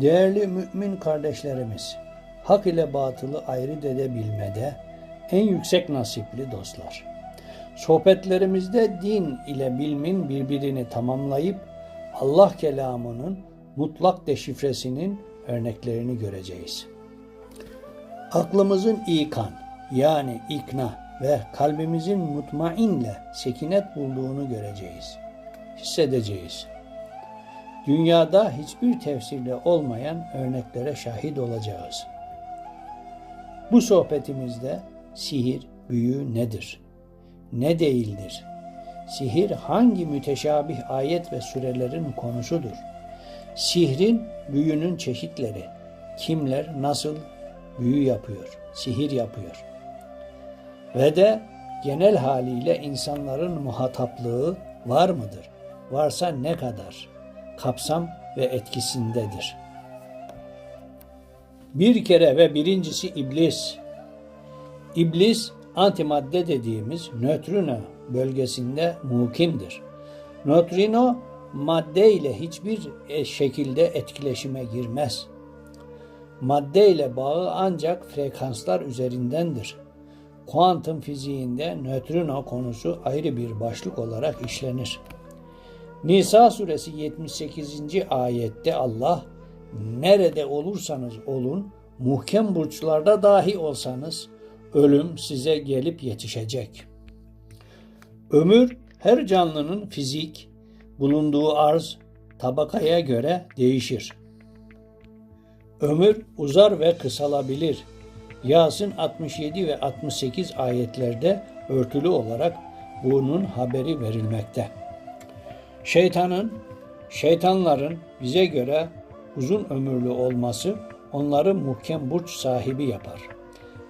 Değerli mümin kardeşlerimiz, hak ile batılı ayrı edebilmede en yüksek nasipli dostlar. Sohbetlerimizde din ile bilmin birbirini tamamlayıp Allah kelamının mutlak deşifresinin örneklerini göreceğiz. Aklımızın ikan yani ikna ve kalbimizin mutmainle sekinet bulduğunu göreceğiz, hissedeceğiz. Dünyada hiçbir tefsirde olmayan örneklere şahit olacağız. Bu sohbetimizde sihir, büyü nedir? Ne değildir? Sihir hangi müteşabih ayet ve surelerin konusudur? Sihrin, büyünün çeşitleri, kimler nasıl büyü yapıyor, sihir yapıyor? Ve de genel haliyle insanların muhataplığı var mıdır? Varsa ne kadar? Kapsam ve etkisindedir. Bir kere ve birincisi iblis. İblis antimadde dediğimiz nötrino bölgesinde mukimdir. Nötrino madde ile hiçbir e, şekilde etkileşime girmez. Madde ile bağı ancak frekanslar üzerindendir. Kuantum fiziğinde nötrino konusu ayrı bir başlık olarak işlenir. Nisa suresi 78. ayette Allah nerede olursanız olun muhkem burçlarda dahi olsanız ölüm size gelip yetişecek. Ömür her canlının fizik, bulunduğu arz, tabakaya göre değişir. Ömür uzar ve kısalabilir. Yasın 67 ve 68 ayetlerde örtülü olarak bunun haberi verilmekte. Şeytanın, şeytanların bize göre uzun ömürlü olması onları muhkem burç sahibi yapar.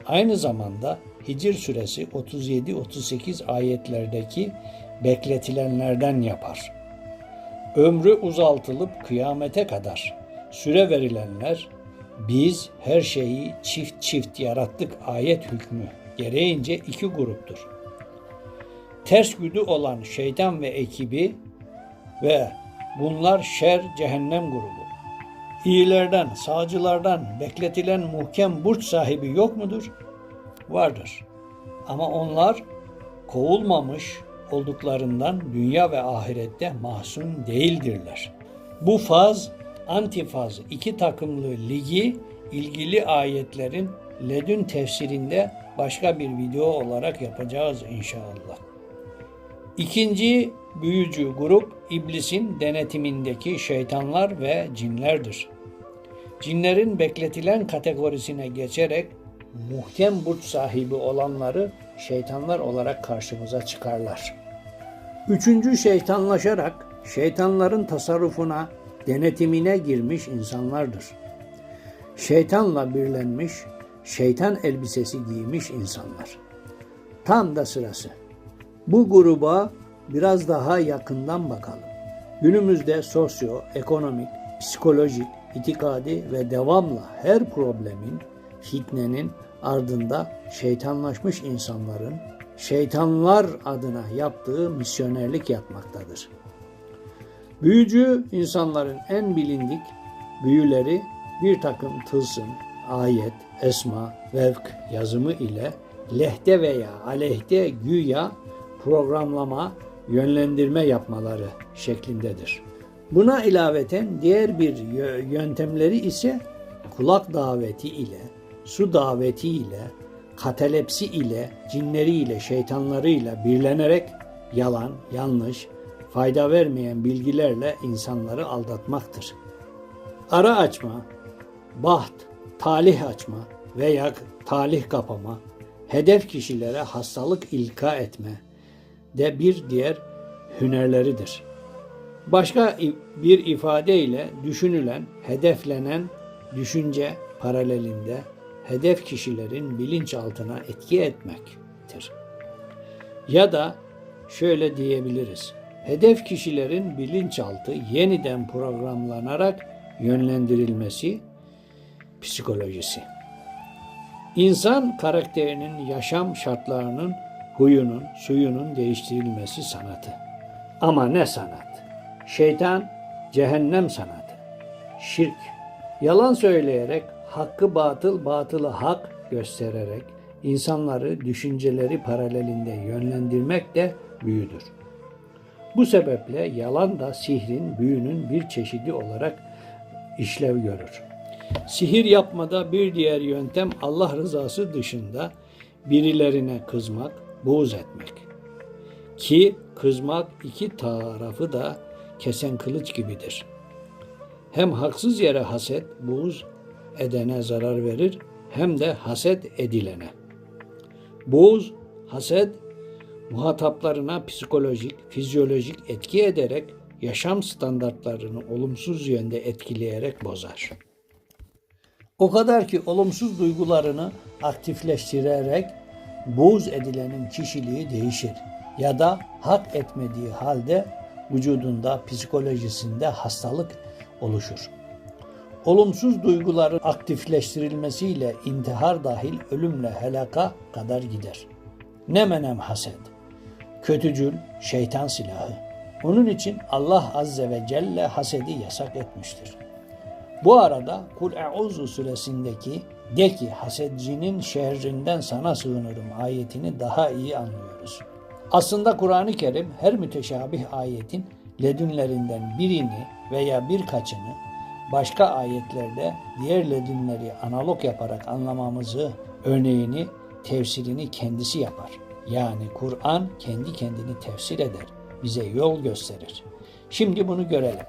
Aynı zamanda Hicr suresi 37-38 ayetlerdeki bekletilenlerden yapar. Ömrü uzaltılıp kıyamete kadar süre verilenler biz her şeyi çift çift yarattık ayet hükmü gereğince iki gruptur. Ters güdü olan şeytan ve ekibi ve bunlar şer cehennem grubu. İyilerden, sağcılardan bekletilen muhkem burç sahibi yok mudur? Vardır. Ama onlar kovulmamış olduklarından dünya ve ahirette mahzun değildirler. Bu faz, antifaz iki takımlı ligi ilgili ayetlerin ledün tefsirinde başka bir video olarak yapacağız inşallah. İkinci büyücü grup iblisin denetimindeki şeytanlar ve cinlerdir. Cinlerin bekletilen kategorisine geçerek muhtem burç sahibi olanları şeytanlar olarak karşımıza çıkarlar. Üçüncü şeytanlaşarak şeytanların tasarrufuna, denetimine girmiş insanlardır. Şeytanla birlenmiş, şeytan elbisesi giymiş insanlar. Tam da sırası. Bu gruba biraz daha yakından bakalım. Günümüzde sosyo, ekonomik, psikolojik, itikadi ve devamla her problemin, fitnenin ardında şeytanlaşmış insanların şeytanlar adına yaptığı misyonerlik yapmaktadır. Büyücü insanların en bilindik büyüleri bir takım tılsım, ayet, esma, vevk yazımı ile lehte veya aleyhte güya programlama, yönlendirme yapmaları şeklindedir. Buna ilaveten diğer bir yöntemleri ise kulak daveti ile, su daveti ile, katalepsi ile, cinleriyle, şeytanlarıyla birlenerek yalan, yanlış, fayda vermeyen bilgilerle insanları aldatmaktır. Ara açma, baht, talih açma veya talih kapama, hedef kişilere hastalık ilka etme de bir diğer hünerleridir. Başka bir ifadeyle düşünülen, hedeflenen düşünce paralelinde hedef kişilerin bilinçaltına etki etmektir. Ya da şöyle diyebiliriz. Hedef kişilerin bilinçaltı yeniden programlanarak yönlendirilmesi psikolojisi. İnsan karakterinin yaşam şartlarının, huyunun, suyunun değiştirilmesi sanatı. Ama ne sanat? Şeytan cehennem sanatı. Şirk, Yalan söyleyerek, hakkı batıl, batılı hak göstererek insanları düşünceleri paralelinde yönlendirmek de büyüdür. Bu sebeple yalan da sihrin, büyünün bir çeşidi olarak işlev görür. Sihir yapmada bir diğer yöntem Allah rızası dışında birilerine kızmak, buğz etmek. Ki kızmak iki tarafı da kesen kılıç gibidir. Hem haksız yere haset, buğz edene zarar verir hem de haset edilene. Buğz, haset muhataplarına psikolojik, fizyolojik etki ederek yaşam standartlarını olumsuz yönde etkileyerek bozar. O kadar ki olumsuz duygularını aktifleştirerek buğz edilenin kişiliği değişir ya da hak etmediği halde vücudunda, psikolojisinde hastalık oluşur. Olumsuz duyguların aktifleştirilmesiyle intihar dahil ölümle helaka kadar gider. Ne menem haset, kötücül, şeytan silahı. Onun için Allah Azze ve Celle hasedi yasak etmiştir. Bu arada Kul E'uzu suresindeki de ki hasedcinin şerrinden sana sığınırım ayetini daha iyi anlıyoruz. Aslında Kur'an-ı Kerim her müteşabih ayetin ledünlerinden birini veya birkaçını başka ayetlerde diğer ledünleri analog yaparak anlamamızı örneğini, tefsirini kendisi yapar. Yani Kur'an kendi kendini tefsir eder, bize yol gösterir. Şimdi bunu görelim.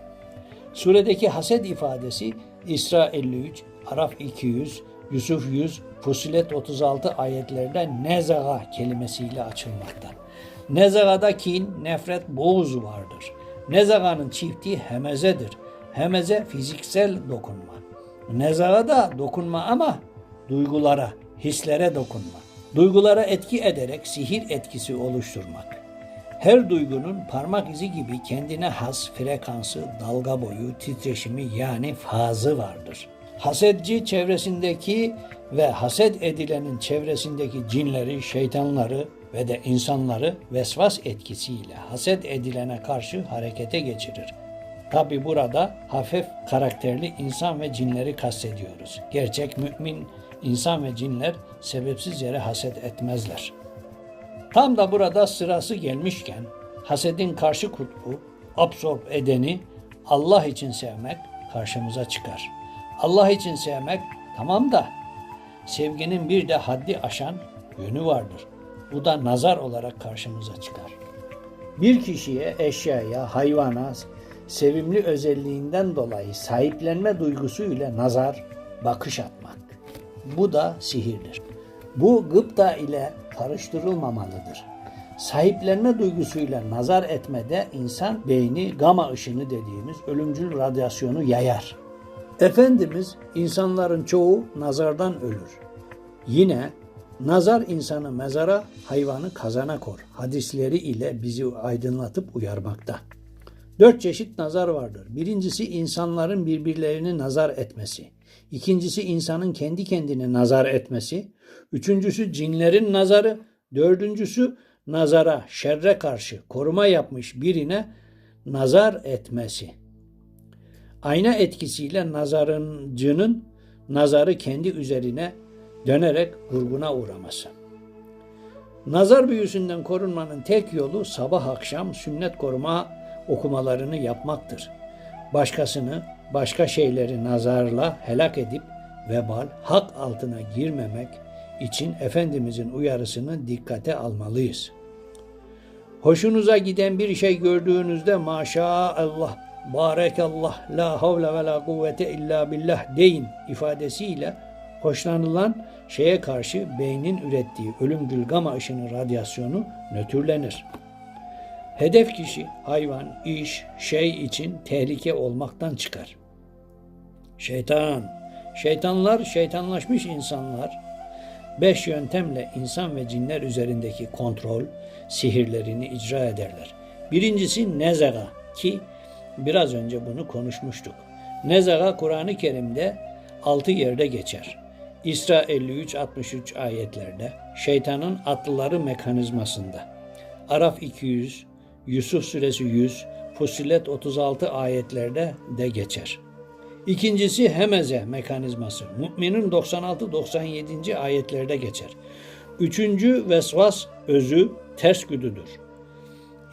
Suredeki haset ifadesi İsra 53, Araf 200, Yusuf 100, Fusilet 36 ayetlerden nezaga kelimesiyle açılmakta. Nezagada kin, nefret, boğuz vardır. Nezaganın çifti hemezedir. Hemeze fiziksel dokunma. Nezaga da dokunma ama duygulara, hislere dokunma. Duygulara etki ederek sihir etkisi oluşturmak. Her duygunun parmak izi gibi kendine has frekansı, dalga boyu, titreşimi yani fazı vardır. Hasedci çevresindeki ve haset edilenin çevresindeki cinleri, şeytanları ve de insanları vesvas etkisiyle haset edilene karşı harekete geçirir. Tabi burada hafif karakterli insan ve cinleri kastediyoruz. Gerçek mümin insan ve cinler sebepsiz yere haset etmezler. Tam da burada sırası gelmişken hasedin karşı kutbu, absorb edeni Allah için sevmek karşımıza çıkar. Allah için sevmek tamam da sevginin bir de haddi aşan yönü vardır. Bu da nazar olarak karşımıza çıkar. Bir kişiye, eşyaya, hayvana sevimli özelliğinden dolayı sahiplenme duygusuyla nazar, bakış atmak. Bu da sihirdir. Bu gıpta ile karıştırılmamalıdır. Sahiplenme duygusuyla nazar etmede insan beyni gama ışını dediğimiz ölümcül radyasyonu yayar. Efendimiz insanların çoğu nazardan ölür. Yine nazar insanı mezara, hayvanı kazana kor. Hadisleri ile bizi aydınlatıp uyarmakta. Dört çeşit nazar vardır. Birincisi insanların birbirlerini nazar etmesi. İkincisi insanın kendi kendine nazar etmesi. Üçüncüsü cinlerin nazarı. Dördüncüsü nazara, şerre karşı koruma yapmış birine nazar etmesi. Ayna etkisiyle nazarıncının nazarı kendi üzerine dönerek vurguna uğraması. Nazar büyüsünden korunmanın tek yolu sabah akşam sünnet koruma okumalarını yapmaktır. Başkasını, başka şeyleri nazarla helak edip vebal, hak altına girmemek için Efendimizin uyarısını dikkate almalıyız. Hoşunuza giden bir şey gördüğünüzde maşallah, barekallah, la havle ve la kuvvete illa billah deyin ifadesiyle hoşlanılan şeye karşı beynin ürettiği ölümcül gama ışını radyasyonu nötrlenir. Hedef kişi, hayvan, iş, şey için tehlike olmaktan çıkar. Şeytan, şeytanlar, şeytanlaşmış insanlar beş yöntemle insan ve cinler üzerindeki kontrol, sihirlerini icra ederler. Birincisi nezaga ki biraz önce bunu konuşmuştuk. Nezaga Kur'an-ı Kerim'de altı yerde geçer. İsra 53-63 ayetlerde, şeytanın atlıları mekanizmasında, Araf 200, Yusuf suresi 100, Fussilet 36 ayetlerde de geçer. İkincisi hemeze mekanizması. Mü'minin 96-97. ayetlerde geçer. Üçüncü vesvas özü ters güdüdür.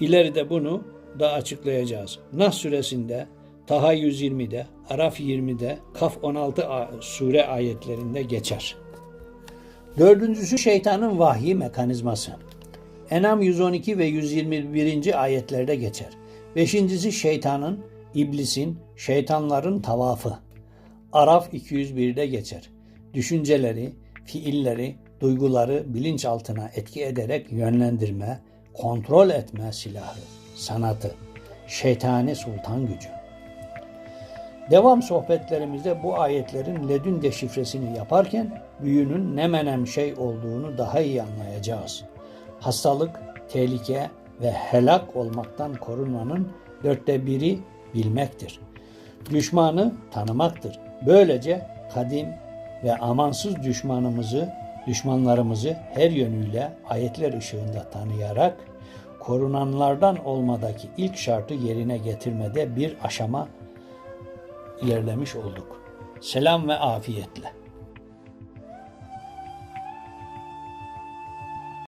İleride bunu da açıklayacağız. Nas suresinde, Taha 120'de, Araf 20'de, Kaf 16 a- sure ayetlerinde geçer. Dördüncüsü şeytanın vahyi mekanizması. Enam 112 ve 121. ayetlerde geçer. Beşincisi şeytanın, iblisin, şeytanların tavafı. Araf 201'de geçer. Düşünceleri, fiilleri, duyguları bilinçaltına etki ederek yönlendirme, kontrol etme silahı, sanatı, şeytani sultan gücü. Devam sohbetlerimizde bu ayetlerin ledün deşifresini yaparken büyünün ne menem şey olduğunu daha iyi anlayacağız. Hastalık, tehlike ve helak olmaktan korunmanın dörtte biri bilmektir. Düşmanı tanımaktır. Böylece kadim ve amansız düşmanımızı, düşmanlarımızı her yönüyle ayetler ışığında tanıyarak korunanlardan olmadaki ilk şartı yerine getirmede bir aşama ilerlemiş olduk. Selam ve afiyetle.